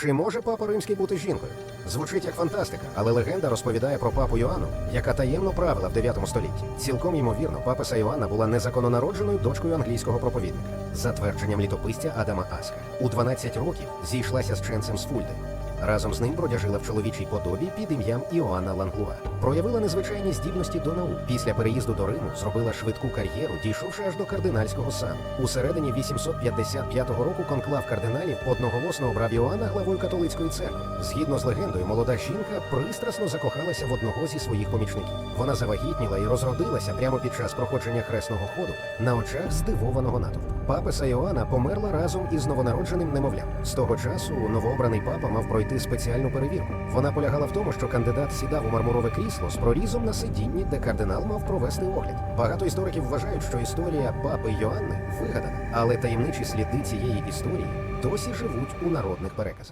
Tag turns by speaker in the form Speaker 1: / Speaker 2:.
Speaker 1: Чи може папа римський бути жінкою? Звучить як фантастика, але легенда розповідає про папу Йоанну, яка таємно правила в 9 столітті. Цілком ймовірно, паписа Йоанна була незакононародженою дочкою англійського проповідника, за твердженням літописця Адама Аска. У 12 років зійшлася з ченцем з Фульди. Разом з ним бродяжила в чоловічій подобі під ім'ям Іоанна Ланглуа. Проявила незвичайні здібності до наук. Після переїзду до Риму зробила швидку кар'єру, дійшовши аж до кардинальського сану. У середині 855 року конклав кардиналів одноголосно обрав Іоанна главою католицької церкви. Згідно з легендою, молода жінка пристрасно закохалася в одного зі своїх помічників. Вона завагітніла і розродилася прямо під час проходження хресного ходу на очах здивованого натовпу. Паписа Іоанна померла разом із новонародженим немовлям. З того часу новообраний папа мав пройти спеціальну перевірку. Вона полягала в тому, що кандидат сідав у мармурове крісло з прорізом на сидінні, де кардинал мав провести огляд. Багато істориків вважають, що історія папи Йоанни вигадана, але таємничі сліди цієї історії досі живуть у народних переказах.